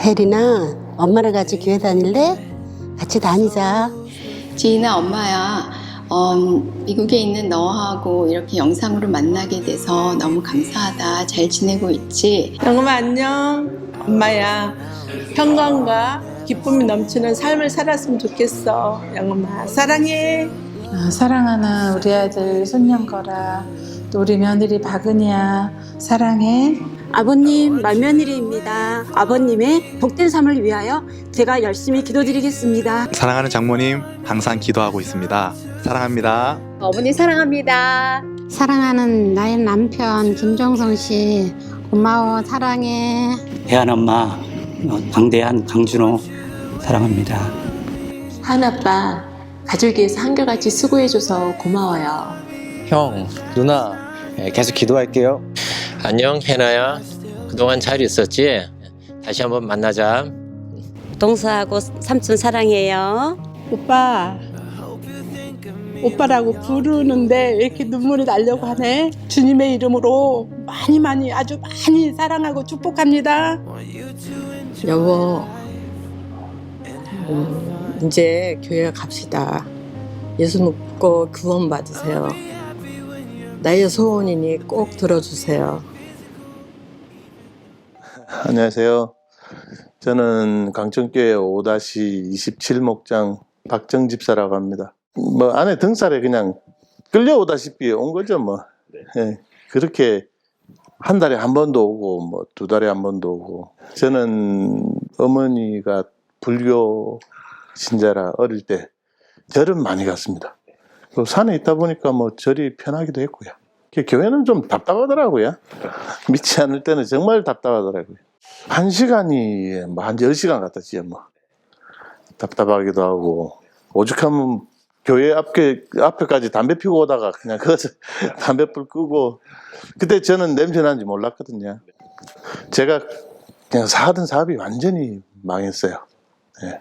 혜리나 엄마랑 같이 교회 다닐래? 같이 다니자. 지인아 엄마야 어, 미국에 있는 너하고 이렇게 영상으로 만나게 돼서 너무 감사하다 잘 지내고 있지 영엄마 안녕. 엄마야. 평강과 기쁨이 넘치는 삶을 살았으면 좋겠어. 영엄마 사랑해. 아, 사랑하는 우리 아들 손녀거라 또 우리 며느리 박은이야 사랑해 아버님 말며느리입니다. 아버님의 복된 삶을 위하여 제가 열심히 기도드리겠습니다. 사랑하는 장모님 항상 기도하고 있습니다. 사랑합니다. 어머니 사랑합니다. 사랑하는 나의 남편 김종성 씨 고마워 사랑해 혜안 엄마, 어, 방대한 강준호 사랑합니다. 하은아빠 가족이 위해서 한결같이 수고해줘서 고마워요. 형, 누나, 예, 계속 기도할게요. 안녕 해나야 그동안 잘 있었지? 다시 한번 만나자 동서하고 삼촌 사랑해요. 오빠. 오빠라고 부르는데 왜 이렇게 눈물이 나려고 하네? 주님의 이름으로 많이 많이 아주 많이 사랑하고 축복합니다. 여보, 음, 이제 교회 갑시다. 예수 믿고 구원 받으세요. 나의 소원이니 꼭 들어주세요. 안녕하세요. 저는 강천교회 5-27 목장 박정 집사라고 합니다. 뭐 안에 등살에 그냥 끌려오다시피 온 거죠, 뭐. 예, 그렇게 한 달에 한 번도 오고 뭐 두 달에 한 번도 오고 저는 어머니가 불교 신자라 어릴 때 절은 많이 갔습니다. 또 산에 있다 보니까 뭐 절이 편하기도 했고요. 그 교회는 좀 답답하더라고요. 믿지 않을 때는 정말 답답하더라고요. 한 시간이 뭐한 10시간 같았지, 뭐. 답답하기도 하고. 오죽하면 교회 앞에, 앞에까지 담배 피고 오다가 그냥 거기서 담배불 끄고. 그때 저는 냄새 나는지 몰랐거든요. 제가 그냥 사던 사업이 완전히 망했어요. 예.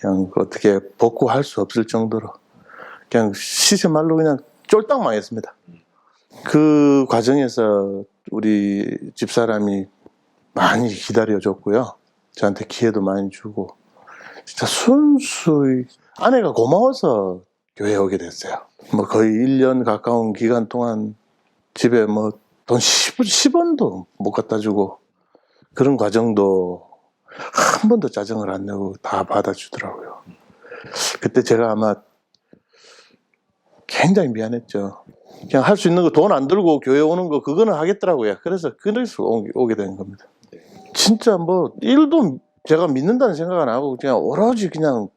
그냥 어떻게 복구할 수 없을 정도로. 그냥 시세 말로 그냥 쫄딱 망했습니다. 그 과정에서 우리 집사람이 많이 기다려줬고요. 저한테 기회도 많이 주고 진짜 순수히 아내가 고마워서 교회에 오게 됐어요. 뭐 거의 1년 가까운 기간 동안 집에 뭐돈 10, 10 원도 못 갖다 주고 그런 과정도 한 번도 짜증을 안 내고 다 받아주더라고요. 그때 제가 아마 굉장히 미안했죠. 그냥 할 수 있는 거 돈 안 들고 교회 오는 거 그거는 하겠더라고요. 그래서 그래서 오게, 된 겁니다. 진짜 뭐 일도 제가 믿는다는 생각 안 하고 그냥 오로지 그냥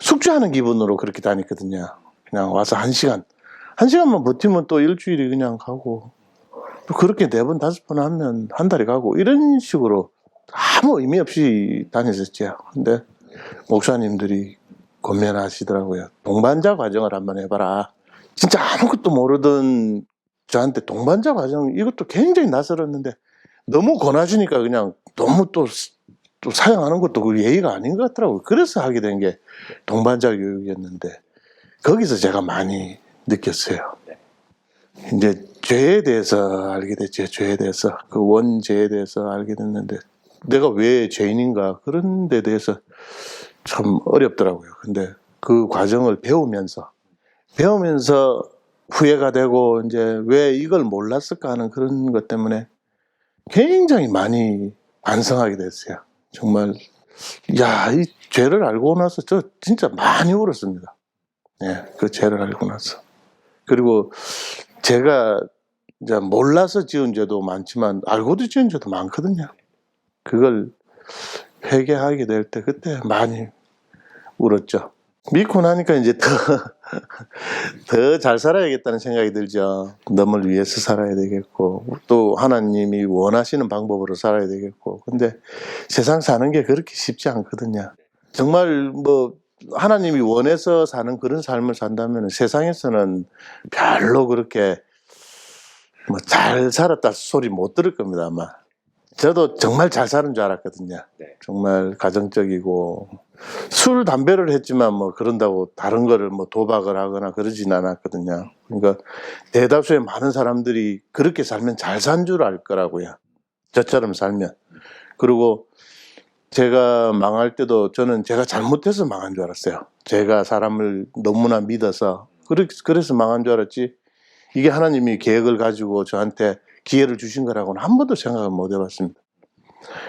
숙제하는 기분으로 그렇게 다녔거든요. 그냥 와서 한 시간 한 시간만 버티면 또 일주일이 그냥 가고 또 그렇게 네 번 다섯 번 하면 한 달이 가고 이런 식으로 아무 의미 없이 다녔었죠. 근데 목사님들이 권면하시더라고요. 동반자 과정을 한번 해봐라. 진짜 아무것도 모르던 저한테 동반자 과정 이것도 굉장히 낯설었는데 너무 권하시니까 그냥 너무 또, 또 사용하는 것도 그 예의가 아닌 것 같더라고요. 그래서 하게 된 게 동반자 교육이었는데 거기서 제가 많이 느꼈어요. 이제 죄에 대해서 알게 됐죠. 죄에 대해서 그 원죄에 대해서 알게 됐는데 내가 왜 죄인인가 그런 데 대해서 참 어렵더라고요. 근데 그 과정을 배우면서 배우면서 후회가 되고 이제 왜 이걸 몰랐을까 하는 그런 것 때문에 굉장히 많이 반성하게 됐어요. 정말 야, 이 죄를 알고 나서 저 진짜 많이 울었습니다. 예, 그 죄를 알고 나서. 그리고 제가 이제 몰라서 지은 죄도 많지만 알고도 지은 죄도 많거든요. 그걸 회개하게 될 때 그때 많이 울었죠. 믿고 나니까 이제 더, 더 잘 살아야겠다는 생각이 들죠. 너를 위해서 살아야 되겠고, 또 하나님이 원하시는 방법으로 살아야 되겠고. 근데 세상 사는 게 그렇게 쉽지 않거든요. 정말 뭐, 하나님이 원해서 사는 그런 삶을 산다면 세상에서는 별로 그렇게 뭐 잘 살았다 소리 못 들을 겁니다, 아마. 저도 정말 잘 사는 줄 알았거든요. 정말 가정적이고 술 담배를 했지만 뭐 그런다고 다른 거를 뭐 도박을 하거나 그러진 않았거든요. 그러니까 대다수의 많은 사람들이 그렇게 살면 잘 산 줄 알 거라고요. 저처럼 살면. 그리고 제가 망할 때도 저는 제가 잘못해서 망한 줄 알았어요. 제가 사람을 너무나 믿어서 그래- 그래서 망한 줄 알았지. 이게 하나님이 계획을 가지고 저한테 기회를 주신 거라고는 한 번도 생각을 못 해봤습니다.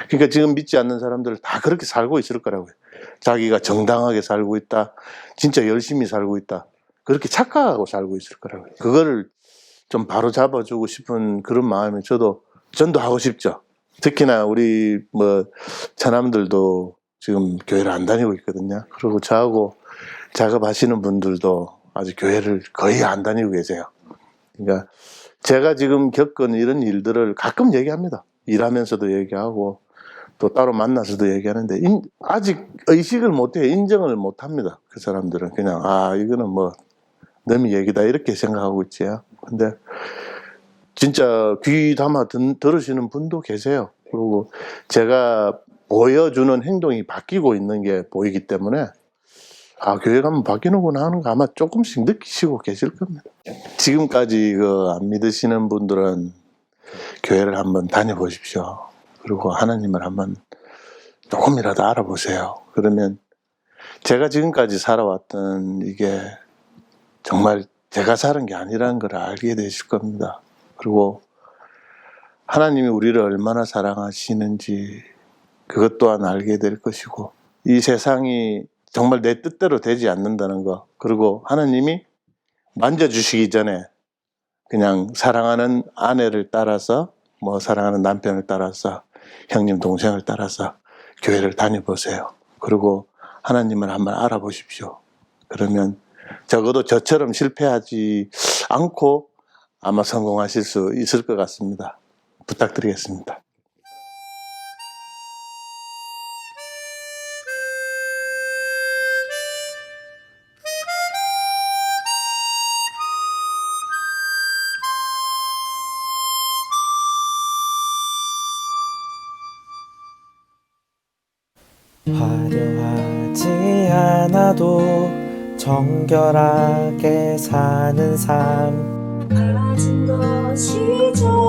그러니까 지금 믿지 않는 사람들 다 그렇게 살고 있을 거라고요. 자기가 정당하게 살고 있다. 진짜 열심히 살고 있다. 그렇게 착각하고 살고 있을 거라고요. 그거를 좀 바로 잡아주고 싶은 그런 마음이 저도 전도하고 싶죠. 특히나 우리 뭐 처남들도 지금 교회를 안 다니고 있거든요. 그리고 저하고 작업하시는 분들도 아직 교회를 거의 안 다니고 계세요. 그러니까 제가 지금 겪은 이런 일들을 가끔 얘기합니다. 일하면서도 얘기하고 또 따로 만나서도 얘기하는데 인- 아직 의식을 못해요. 인정을 못합니다. 그 사람들은 그냥 아 이거는 뭐 남의 얘기다 이렇게 생각하고 있지요. 근데 진짜 귀 담아 듣, 들으시는 분도 계세요. 그리고 제가 보여주는 행동이 바뀌고 있는 게 보이기 때문에 아 교회 가면 바뀌는구나 하는 거 아마 조금씩 느끼시고 계실 겁니다. 지금까지 그 안 믿으시는 분들은 교회를 한번 다녀보십시오. 그리고 하나님을 한번 조금이라도 알아보세요. 그러면 제가 지금까지 살아왔던 이게 정말 제가 사는 게 아니라는 걸 알게 되실 겁니다. 그리고 하나님이 우리를 얼마나 사랑하시는지 그것 또한 알게 될 것이고 이 세상이 정말 내 뜻대로 되지 않는다는 거 그리고 하나님이 만져주시기 전에 그냥 사랑하는 아내를 따라서 뭐 사랑하는 남편을 따라서 형님 동생을 따라서 교회를 다녀보세요. 그리고 하나님을 한번 알아보십시오. 그러면 적어도 저처럼 실패하지 않고 아마 성공하실 수 있을 것 같습니다. 부탁드리겠습니다. 정결하게 사는 삶. 달라진 것이 적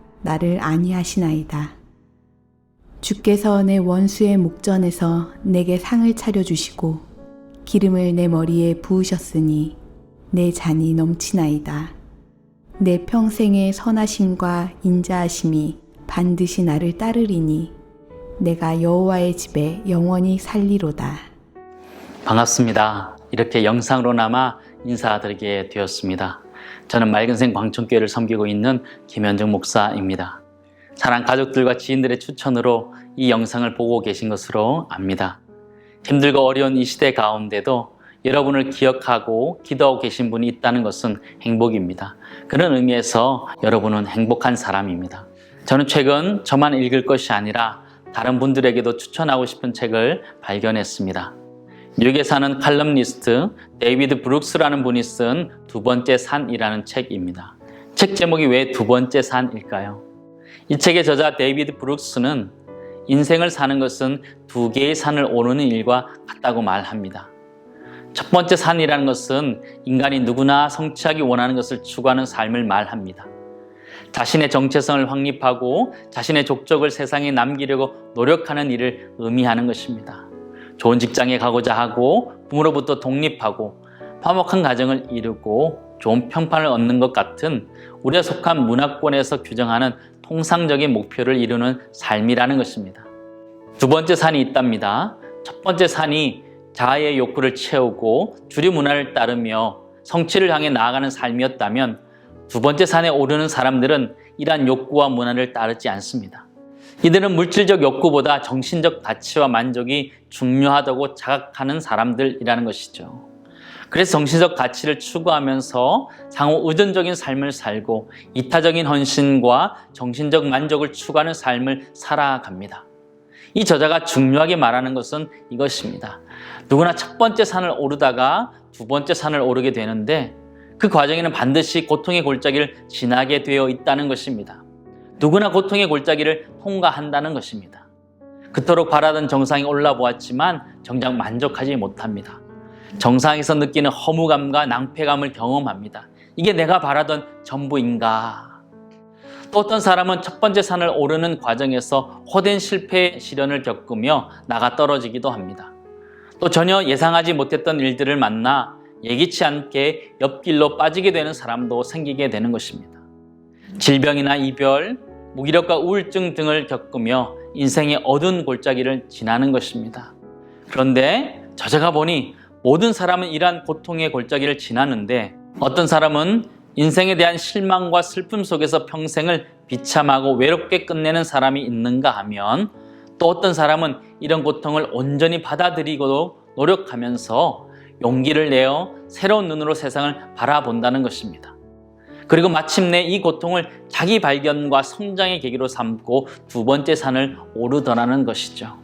나를 안위하시나이다. 주께서 내 원수의 목전에서 내게 상을 차려주시고 기름을 내 머리에 부으셨으니 내 잔이 넘치나이다. 내 평생의 선하심과 인자하심이 반드시 나를 따르리니 내가 여호와의 집에 영원히 살리로다. 반갑습니다. 이렇게 영상으로나마 인사드리게 되었습니다. 저는 맑은생 광천교회를 섬기고 있는 김현정 목사입니다. 사랑 가족들과 지인들의 추천으로 이 영상을 보고 계신 것으로 압니다. 힘들고 어려운 이 시대 가운데도 여러분을 기억하고 기도하고 계신 분이 있다는 것은 행복입니다. 그런 의미에서 여러분은 행복한 사람입니다. 저는 최근 저만 읽을 것이 아니라 다른 분들에게도 추천하고 싶은 책을 발견했습니다. 미국에 사는 칼럼니스트 데이비드 브룩스라는 분이 쓴 두 번째 산이라는 책입니다. 책 제목이 왜 두 번째 산일까요? 이 책의 저자 데이비드 브룩스는 인생을 사는 것은 두 개의 산을 오르는 일과 같다고 말합니다. 첫 번째 산이라는 것은 인간이 누구나 성취하기 원하는 것을 추구하는 삶을 말합니다. 자신의 정체성을 확립하고 자신의 족적을 세상에 남기려고 노력하는 일을 의미하는 것입니다. 좋은 직장에 가고자 하고 부모로부터 독립하고 화목한 가정을 이루고 좋은 평판을 얻는 것 같은 우리가 속한 문화권에서 규정하는 통상적인 목표를 이루는 삶이라는 것입니다. 두 번째 산이 있답니다. 첫 번째 산이 자아의 욕구를 채우고 주류 문화를 따르며 성취를 향해 나아가는 삶이었다면 두 번째 산에 오르는 사람들은 이러한 욕구와 문화를 따르지 않습니다. 이들은 물질적 욕구보다 정신적 가치와 만족이 중요하다고 자각하는 사람들이라는 것이죠. 그래서 정신적 가치를 추구하면서 상호 의존적인 삶을 살고 이타적인 헌신과 정신적 만족을 추구하는 삶을 살아갑니다. 이 저자가 중요하게 말하는 것은 이것입니다. 누구나 첫 번째 산을 오르다가 두 번째 산을 오르게 되는데 그 과정에는 반드시 고통의 골짜기를 지나게 되어 있다는 것입니다. 누구나 고통의 골짜기를 통과한다는 것입니다. 그토록 바라던 정상에 올라 보았지만 정작 만족하지 못합니다. 정상에서 느끼는 허무감과 낭패감을 경험합니다. 이게 내가 바라던 전부인가? 또 어떤 사람은 첫 번째 산을 오르는 과정에서 호된 실패 시련을 겪으며 나가 떨어지기도 합니다. 또 전혀 예상하지 못했던 일들을 만나 예기치 않게 옆길로 빠지게 되는 사람도 생기게 되는 것입니다. 질병이나 이별, 무기력과 우울증 등을 겪으며 인생의 어두운 골짜기를 지나는 것입니다. 그런데 저자가 보니 모든 사람은 이러한 고통의 골짜기를 지나는데 어떤 사람은 인생에 대한 실망과 슬픔 속에서 평생을 비참하고 외롭게 끝내는 사람이 있는가 하면 또 어떤 사람은 이런 고통을 온전히 받아들이고 노력하면서 용기를 내어 새로운 눈으로 세상을 바라본다는 것입니다. 그리고 마침내 이 고통을 자기 발견과 성장의 계기로 삼고 두 번째 산을 오르더라는 것이죠.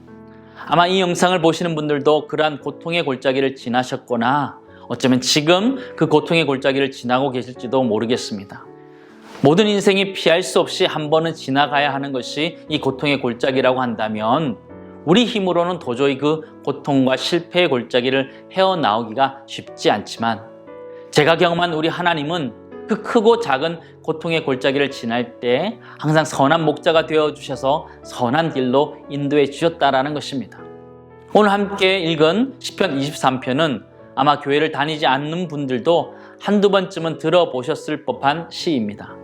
아마 이 영상을 보시는 분들도 그러한 고통의 골짜기를 지나셨거나 어쩌면 지금 그 고통의 골짜기를 지나고 계실지도 모르겠습니다. 모든 인생이 피할 수 없이 한 번은 지나가야 하는 것이 이 고통의 골짜기라고 한다면 우리 힘으로는 도저히 그 고통과 실패의 골짜기를 헤어나오기가 쉽지 않지만 제가 경험한 우리 하나님은 그 크고 작은 고통의 골짜기를 지날 때 항상 선한 목자가 되어 주셔서 선한 길로 인도해 주셨다라는 것입니다. 오늘 함께 읽은 시편 23편은 아마 교회를 다니지 않는 분들도 한두 번쯤은 들어보셨을 법한 시입니다.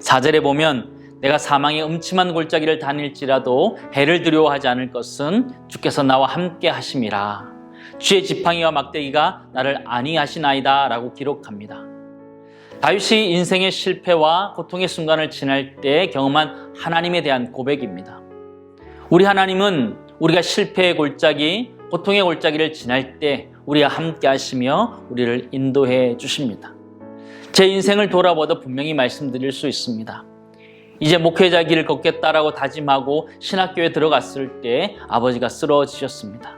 4절에 보면 내가 사망의 음침한 골짜기를 다닐지라도 해를 두려워하지 않을 것은 주께서 나와 함께 하심이라. 주의 지팡이와 막대기가 나를 안위하시나이다 라고 기록합니다. 다윗이 인생의 실패와 고통의 순간을 지날 때 경험한 하나님에 대한 고백입니다. 우리 하나님은 우리가 실패의 골짜기, 고통의 골짜기를 지날 때 우리와 함께 하시며 우리를 인도해 주십니다. 제 인생을 돌아보다 분명히 말씀드릴 수 있습니다. 이제 목회자 길을 걷겠다라고 다짐하고 신학교에 들어갔을 때 아버지가 쓰러지셨습니다.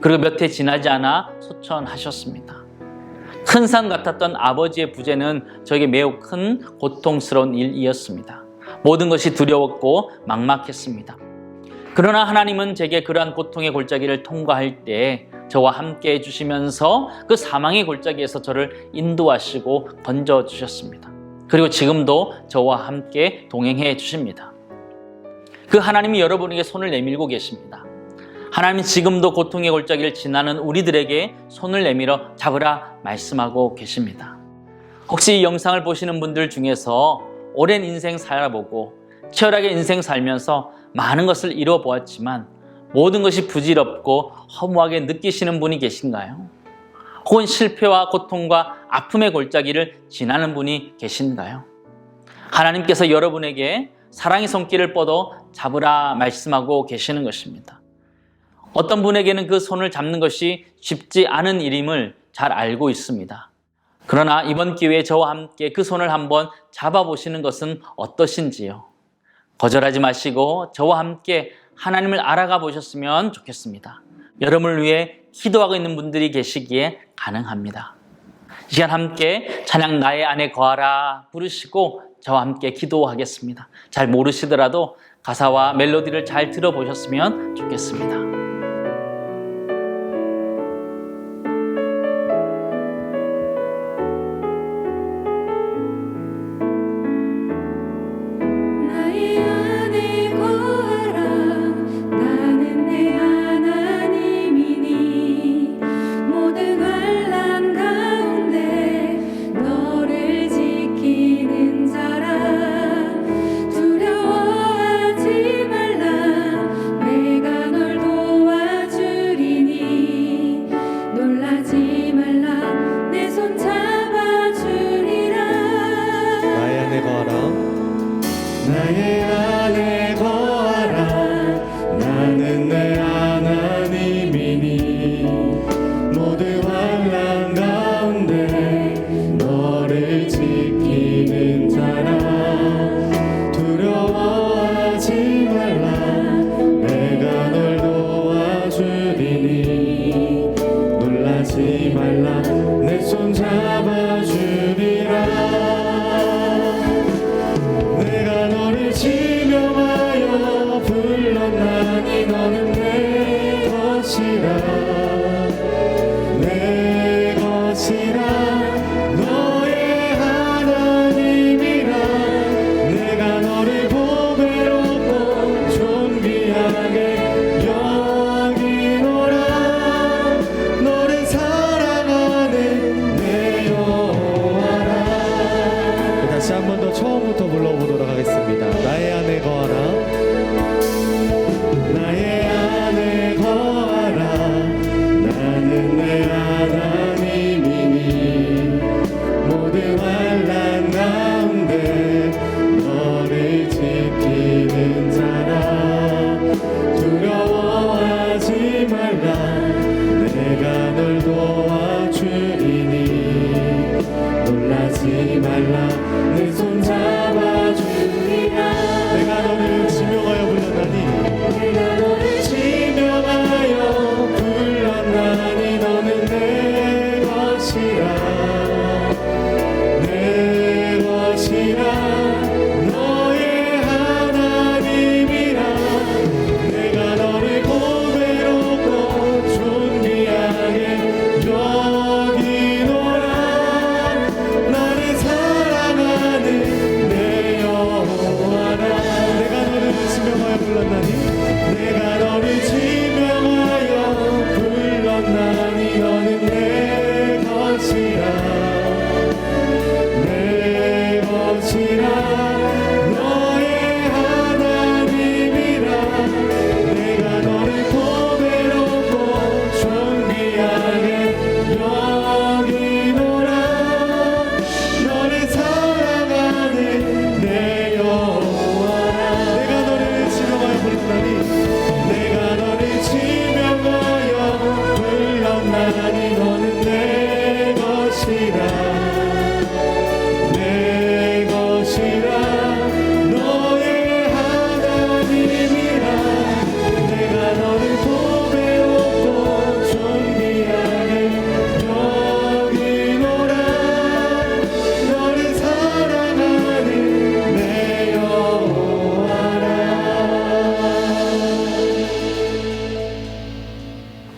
그리고 몇 해 지나지 않아 소천하셨습니다. 큰 산 같았던 아버지의 부재는 저에게 매우 큰 고통스러운 일이었습니다. 모든 것이 두려웠고 막막했습니다. 그러나 하나님은 제게 그러한 고통의 골짜기를 통과할 때 저와 함께 해주시면서 그 사망의 골짜기에서 저를 인도하시고 건져주셨습니다. 그리고 지금도 저와 함께 동행해 주십니다. 그 하나님이 여러분에게 손을 내밀고 계십니다. 하나님 지금도 고통의 골짜기를 지나는 우리들에게 손을 내밀어 잡으라 말씀하고 계십니다. 혹시 이 영상을 보시는 분들 중에서 오랜 인생 살아보고 치열하게 인생 살면서 많은 것을 이루어 보았지만 모든 것이 부질없고 허무하게 느끼시는 분이 계신가요? 혹은 실패와 고통과 아픔의 골짜기를 지나는 분이 계신가요? 하나님께서 여러분에게 사랑의 손길을 뻗어 잡으라 말씀하고 계시는 것입니다. 어떤 분에게는 그 손을 잡는 것이 쉽지 않은 일임을 잘 알고 있습니다. 그러나 이번 기회에 저와 함께 그 손을 한번 잡아보시는 것은 어떠신지요? 거절하지 마시고 저와 함께 하나님을 알아가 보셨으면 좋겠습니다. 여러분을 위해 기도하고 있는 분들이 계시기에 가능합니다. 이 시간 함께 찬양 나의 안에 거하라 부르시고 저와 함께 기도하겠습니다. 잘 모르시더라도 가사와 멜로디를 잘 들어보셨으면 좋겠습니다.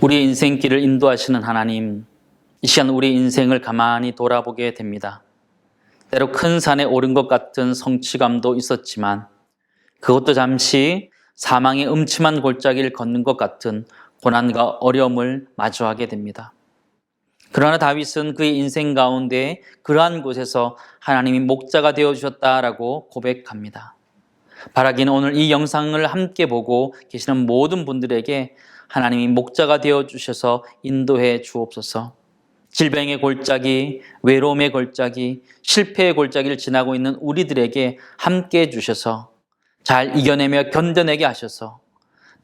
우리의 인생길을 인도하시는 하나님, 이 시간 우리 인생을 가만히 돌아보게 됩니다. 때로 큰 산에 오른 것 같은 성취감도 있었지만 그것도 잠시 사망의 음침한 골짜기를 걷는 것 같은 고난과 어려움을 마주하게 됩니다. 그러나 다윗은 그의 인생 가운데 그러한 곳에서 하나님이 목자가 되어 주셨다라고 고백합니다. 바라기는 오늘 이 영상을 함께 보고 계시는 모든 분들에게 하나님이 목자가 되어 주셔서 인도해 주옵소서. 질병의 골짜기, 외로움의 골짜기, 실패의 골짜기를 지나고 있는 우리들에게 함께 해 주셔서 잘 이겨내며 견뎌내게 하셔서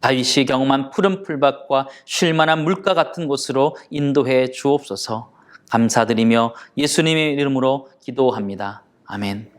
다윗이 경험한 푸른 풀밭과 쉴만한 물가 같은 곳으로 인도해 주옵소서. 감사드리며 예수님의 이름으로 기도합니다. 아멘.